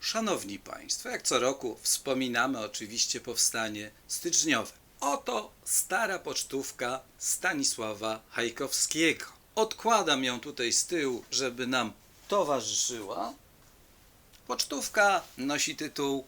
Szanowni Państwo, jak co roku wspominamy oczywiście powstanie styczniowe. Oto stara pocztówka Stanisława Hajkowskiego. Odkładam ją tutaj z tyłu, żeby nam towarzyszyła. Pocztówka nosi tytuł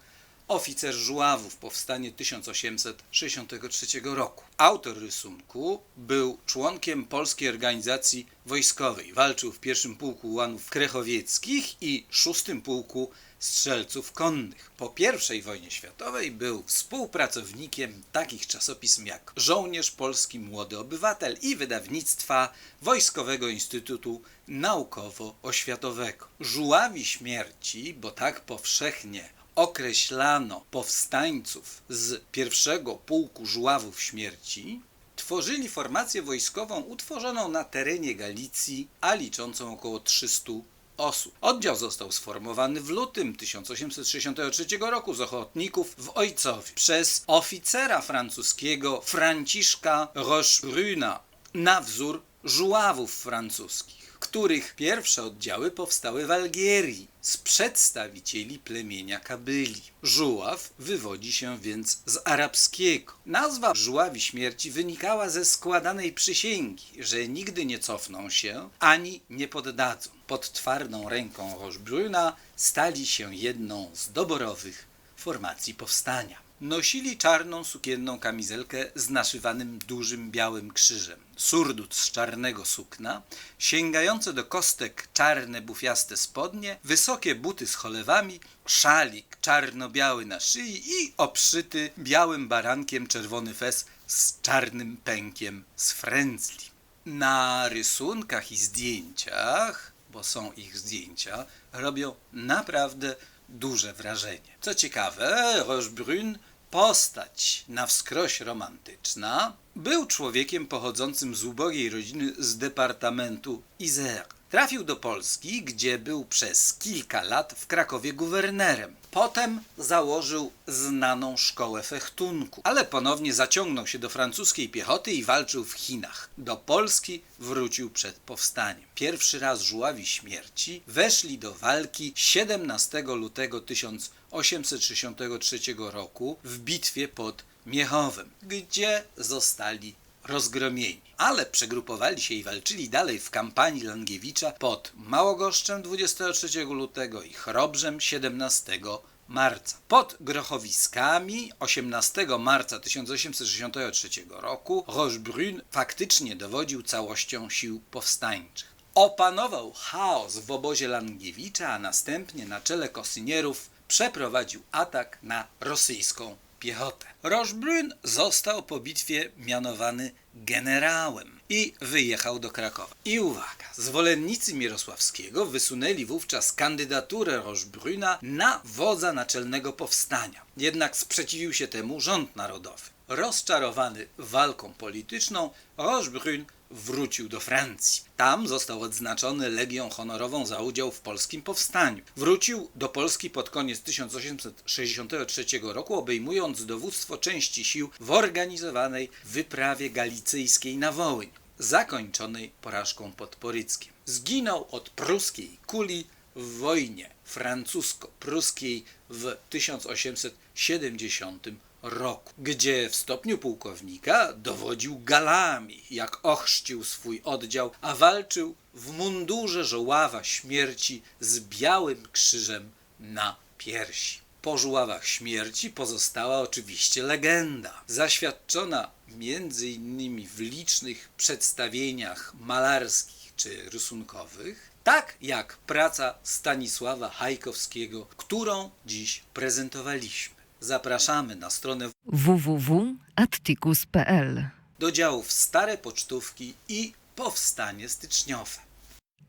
Oficer Żuławów, powstanie 1863 roku. Autor rysunku był członkiem Polskiej Organizacji Wojskowej. Walczył w pierwszym pułku ułanów krechowieckich i szóstym pułku strzelców konnych. Po I wojnie światowej był współpracownikiem takich czasopism jak Żołnierz Polski Młody Obywatel i wydawnictwa Wojskowego Instytutu Naukowo-Oświatowego. Żuławi śmierci, bo tak powszechnie określano powstańców z pierwszego pułku żuławów śmierci, tworzyli formację wojskową utworzoną na terenie Galicji, a liczącą około 300 osób. Oddział został sformowany w lutym 1863 roku z ochotników w Ojcowie przez oficera francuskiego Franciszka Rochebruna na wzór żuławów francuskich których pierwsze oddziały powstały w Algierii z przedstawicieli plemienia Kabyli. Żuław wywodzi się więc z arabskiego. Nazwa żuławi śmierci wynikała ze składanej przysięgi, że nigdy nie cofną się ani nie poddadzą. Pod twardą ręką Rochebruna stali się jedną z doborowych formacji powstania. Nosili czarną sukienną kamizelkę z naszywanym dużym białym krzyżem, surdut z czarnego sukna, sięgające do kostek czarne bufiaste spodnie, wysokie buty z cholewami, szalik czarno-biały na szyi i obszyty białym barankiem czerwony fes z czarnym pękiem z frędzli. Na rysunkach i zdjęciach, bo są ich zdjęcia, robią naprawdę duże wrażenie. Co ciekawe, Rochebrune, postać na wskroś romantyczna, był człowiekiem pochodzącym z ubogiej rodziny z departamentu Isère. Trafił do Polski, gdzie był przez kilka lat w Krakowie guwernerem. Potem założył znaną szkołę fechtunku, ale ponownie zaciągnął się do francuskiej piechoty i walczył w Chinach. Do Polski wrócił przed powstaniem. Pierwszy raz żuławi śmierci weszli do walki 17 lutego 1863 roku w bitwie pod Miechowem, gdzie zostali rozgromieni. Ale przegrupowali się i walczyli dalej w kampanii Langiewicza pod Małogoszczem 23 lutego i Chrobrzem 17 marca. Pod Grochowiskami 18 marca 1863 roku Rochebrune faktycznie dowodził całością sił powstańczych. Opanował chaos w obozie Langiewicza, a następnie na czele kosynierów przeprowadził atak na rosyjską piechotę. Rochebrune został po bitwie mianowany generałem i wyjechał do Krakowa. I uwaga, zwolennicy Mirosławskiego wysunęli wówczas kandydaturę Rochebruna na wodza naczelnego powstania. Jednak sprzeciwił się temu rząd narodowy. Rozczarowany walką polityczną, Rochebrune wrócił do Francji. Tam został odznaczony Legią Honorową za udział w polskim powstaniu. Wrócił do Polski pod koniec 1863 roku, obejmując dowództwo części sił w organizowanej wyprawie galicyjskiej na Wołyń, zakończonej porażką pod Poryckiem. Zginął od pruskiej kuli w wojnie francusko-pruskiej w 1870 roku, gdzie w stopniu pułkownika dowodził galami, jak ochrzcił swój oddział, a walczył w mundurze żoława śmierci z białym krzyżem na piersi. Po żuławach śmierci pozostała oczywiście legenda, zaświadczona między innymi w licznych przedstawieniach malarskich czy rysunkowych, tak jak praca Stanisława Hajkowskiego, którą dziś prezentowaliśmy. Zapraszamy na stronę www.atticus.pl do działów Stare Pocztówki i Powstanie Styczniowe.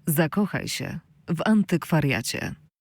Zakochaj się w antykwariacie.